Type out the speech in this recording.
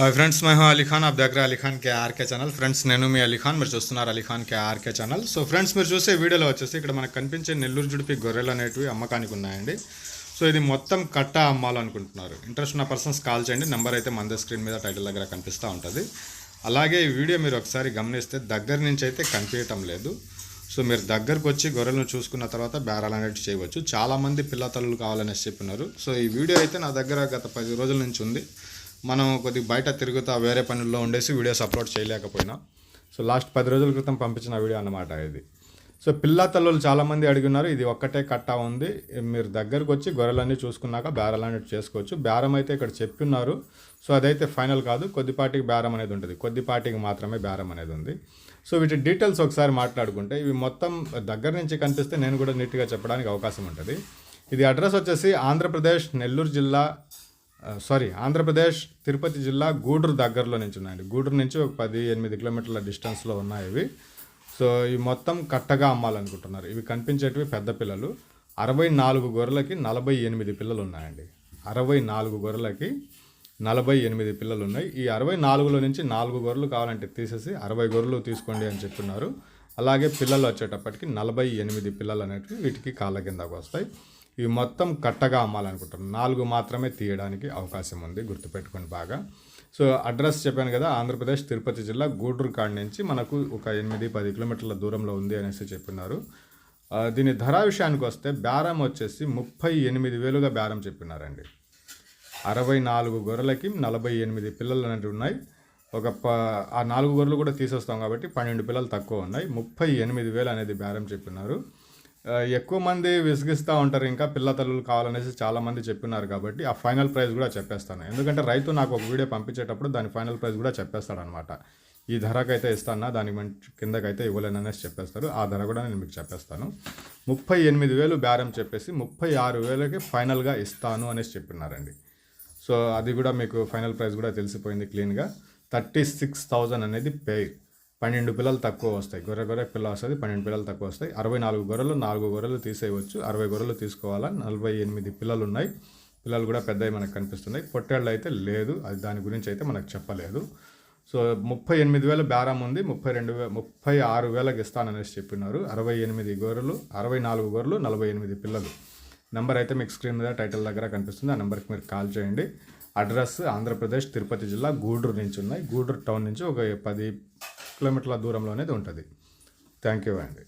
Hi friends హో అలీఖాన్ ఆఫ్ దగ్గర Alikhan K RK channel friends నేను మీ అలీఖాన్ మీరు చూస్తున్నారు Alikhan K RK channel so friends మీరు చూసే వీడియోలో వచ్చేసి ఇక్కడ మనకు కనిపించే నెల్లూరు జుడిపి గొర్రెలు అనేటివి అమ్మకానికి ఉన్నాయండి సో ఇది మొత్తం కట్ట అమ్మాలనుకుంటున్నారు ఇంట్రెస్ట్ ఉన్న పర్సన్స్ కాల్ చేయండి నెంబర్ అయితే మంద స్క్రీన్ మీద టైటిల్ దగ్గర కనిపిస్తూ ఉంటుంది అలాగే ఈ వీడియో మీరు ఒకసారి గమనిస్తే దగ్గర నుంచి అయితే కనిపించటం లేదు. సో మీరు దగ్గరకు వచ్చి గొర్రెలను చూసుకున్న తర్వాత బేరాలు అనేవి చేయవచ్చు. చాలామంది పిల్లతలు కావాలనేసి చెప్పినారు. సో ఈ వీడియో అయితే నా దగ్గర గత పది రోజుల నుంచి ఉంది. మనం కొద్దిగా బయట తిరుగుతా వేరే పనుల్లో ఉండేసి వీడియోస్ అప్లోడ్ చేయలేకపోయినా. సో లాస్ట్ పది రోజుల క్రితం పంపించిన వీడియో అన్నమాట ఇది. సో పిల్ల తల్లులు చాలామంది అడిగినారు ఇది ఒక్కటే కట్టా ఉంది మీరు దగ్గరకు వచ్చి గొర్రెలన్నీ చూసుకున్నాక బేరాలు అనేవి చేసుకోవచ్చు. బేరం అయితే ఇక్కడ చెప్పిన్నారు సో అదైతే ఫైనల్ కాదు కొద్దిపాటికి బేరం అనేది ఉంటుంది. కొద్దిపాటికి మాత్రమే బేరం అనేది ఉంది. సో వీటి డీటెయిల్స్ ఒకసారి మాట్లాడుకుంటే ఇవి మొత్తం దగ్గర నుంచి కనిపిస్తే నేను కూడా నీట్గా చెప్పడానికి అవకాశం ఉంటుంది. ఇది అడ్రస్ వచ్చేసి ఆంధ్రప్రదేశ్ నెల్లూరు జిల్లా సారీ ఆంధ్రప్రదేశ్ తిరుపతి జిల్లా గూడూరు దగ్గరలో నుంచి ఉన్నాయండి. గూడూరు నుంచి ఒక పది ఎనిమిది కిలోమీటర్ల డిస్టెన్స్లో ఉన్నాయి ఇవి. సో ఇవి మొత్తం కట్టగా అమ్మాలనుకుంటున్నారు. ఇవి కనిపించేటివి పెద్ద పిల్లలు. అరవై నాలుగు గొర్రెలకి నలభై ఎనిమిది పిల్లలు ఉన్నాయండి. అరవై నాలుగు గొర్రెలకి నలభై ఎనిమిది పిల్లలు ఉన్నాయి. ఈ అరవై నాలుగులో నుంచి నాలుగు గొర్రెలు కావాలంటే తీసేసి అరవై గొర్రెలు తీసుకోండి అని చెప్తున్నారు. అలాగే పిల్లలు వచ్చేటప్పటికి నలభై ఎనిమిది పిల్లలు అనేటివి వీటికి కాళ్ళ కిందకు వస్తాయి. ఇవి మొత్తం కట్టగా అమ్మాలనుకుంటున్నాం. నాలుగు మాత్రమే తీయడానికి అవకాశం ఉంది గుర్తుపెట్టుకోండి బాగా. సో అడ్రస్ చెప్పాను కదా ఆంధ్రప్రదేశ్ తిరుపతి జిల్లా గూడూరు కాడ నుంచి మనకు ఒక ఎనిమిది పది కిలోమీటర్ల దూరంలో ఉంది అనేసి చెప్పినారు. దీని ధర విషయానికి వస్తే బేరం వచ్చేసి ముప్పై ఎనిమిది వేలుగా బేరం చెప్పినారండి. అరవై నాలుగు గొర్రెలకి నలభై ఎనిమిది పిల్లలు అనేవి ఉన్నాయి. ఒక ప ఆ నాలుగు గొర్రెలు కూడా తీసేస్తాం కాబట్టి పన్నెండు పిల్లలు తక్కువ ఉన్నాయి. ముప్పై ఎనిమిది వేలు అనేది బేరం చెప్పినారు. ఎక్కువ మంది విసిగిస్తూ ఉంటారు. ఇంకా పిల్ల తల్లులు కావాలనేసి చాలామంది చెప్పినారు కాబట్టి ఆ ఫైనల్ ప్రైస్ కూడా చెప్పేస్తాను. ఎందుకంటే రైతు నాకు ఒక వీడియో పంపించేటప్పుడు దాని ఫైనల్ ప్రైస్ కూడా చెప్పేస్తాడు అనమాట ఈ ధరకైతే ఇస్తానా దాని కిందకైతే ఇవ్వలేననేసి చెప్పేస్తారు. ఆ ధర కూడా నేను మీకు చెప్పేస్తాను. ముప్పై ఎనిమిది వేలు బేరం చెప్పేసి ముప్పై ఆరు వేలకి ఫైనల్గా ఇస్తాను అనేసి చెప్పినారండి. సో అది కూడా మీకు ఫైనల్ ప్రైస్ కూడా తెలిసిపోయింది క్లీన్గా. థర్టీ సిక్స్ థౌజండ్ అనేది పేర్ పన్నెండు పిల్లలు తక్కువ వస్తాయి. గొర్రె గొర్రె పిల్ల వస్తుంది పన్నెండు పిల్లలు తక్కువ వస్తాయి. అరవై నాలుగు గొర్రెలు నాలుగు గొర్రెలు తీసేయవచ్చు. అరవై గొర్రెలు తీసుకోవాలా? నలభై ఎనిమిది పిల్లలు ఉన్నాయి. పిల్లలు కూడా పెద్దవి మనకు కనిపిస్తున్నాయి. పొట్టేళ్ళు అయితే లేదు. అది దాని గురించి అయితే మనకు చెప్పలేదు. సో ముప్పై ఎనిమిది వేల బేరం ఉంది. ముప్పై రెండు వే ముప్పై ఆరు వేలకు ఇస్తాననేసి చెప్పినారు. అరవై ఎనిమిది గొర్రెలు అరవై నాలుగు గొర్రెలు నలభై ఎనిమిది పిల్లలు. నెంబర్ అయితే మీకు స్క్రీన్ మీద టైటిల్ దగ్గర కనిపిస్తుంది. ఆ నెంబర్కి మీరు కాల్ చేయండి. అడ్రస్ ఆంధ్రప్రదేశ్ తిరుపతి జిల్లా గూడూరు నుంచి ఉన్నాయి. గూడూరు టౌన్ నుంచి ఒక పది కిలోమీటర్ల దూరంలోనేది ఉంటుంది. థ్యాంక్ యూ అండి.